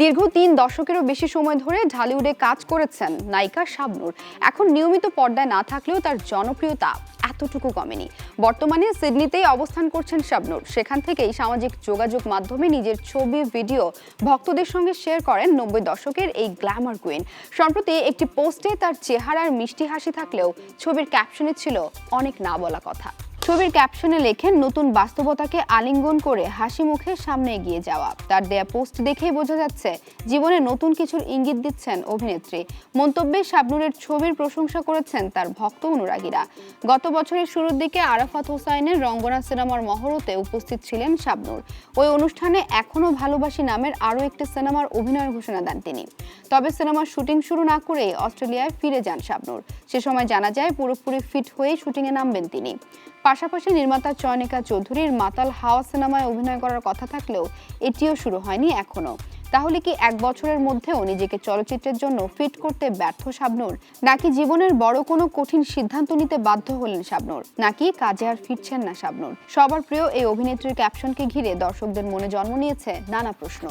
দীর্ঘ তিন দশকেরও বেশি সময় ধরে ঢালিউডে কাজ করেছেন নায়িকা শাবনুর। এখন নিয়মিত পর্দায় না থাকলেও তার জনপ্রিয়তা এতটুকু কমেনি। বর্তমানে সিডনিতেই অবস্থান করছেন শাবনুর। সেখান থেকেই সামাজিক যোগাযোগ মাধ্যমে নিজের ছবি, ভিডিও ভক্তদের সঙ্গে শেয়ার করেন নব্বই দশকের এই গ্ল্যামার কুইন। সম্প্রতি একটি পোস্টে তার চেহারার মিষ্টি হাসি থাকলেও ছবির ক্যাপশনে ছিল অনেক না বলা কথা। ছবির ক্যাপশনে লেখেন, নতুন বাস্তবতাকে আলিঙ্গন করে হাসি মুখে সামনে এগিয়ে যাওয়া। তার দেয়া পোস্ট দেখেই বোঝা যাচ্ছে, জীবনে নতুন কিছুর ইঙ্গিত দিচ্ছেন অভিনেত্রী। মন্তব্যে শাবনুরের ছবির প্রশংসা করেছেন তার ভক্ত অনুরাগীরা। গত বছরের শুরুর দিকে আরাফাত হোসাইনের রঙ্গনা সিনেমার মহরতে উপস্থিত ছিলেন শাবনুর। ওই অনুষ্ঠানে এখনও ভালোবাসি নামের আরও একটি সিনেমার অভিনয়ের ঘোষণা দেন তিনি। তবে সিনেমার শুটিং শুরু না করেই অস্ট্রেলিয়ায় ফিরে যান শাবনুর। সে সময় জানা যায়, পুরোপুরি ফিট হয়েই শুটিংয়ে নামবেন তিনি। পাশাপাশি নির্মাতা চয়নিকা চৌধুরীর মাতাল হাওয়া সিনেমায় অভিনয় করার কথা থাকলেও এটিও শুরু হয়নি এখনও তাহলে কি এক বছরের মধ্যেও নিজেকে চলচ্চিত্রের জন্য ফিট করতে ব্যর্থ শাবনুর? নাকি জীবনের বড় কোনো কঠিন সিদ্ধান্ত নিতে বাধ্য হলেন শাবনুর? নাকি কাজে আর ফিরছেন না শাবনুর? সবার প্রিয় এই অভিনেত্রীর ক্যাপশনকে ঘিরে দর্শকদের মনে জন্ম নিয়েছে নানা প্রশ্ন।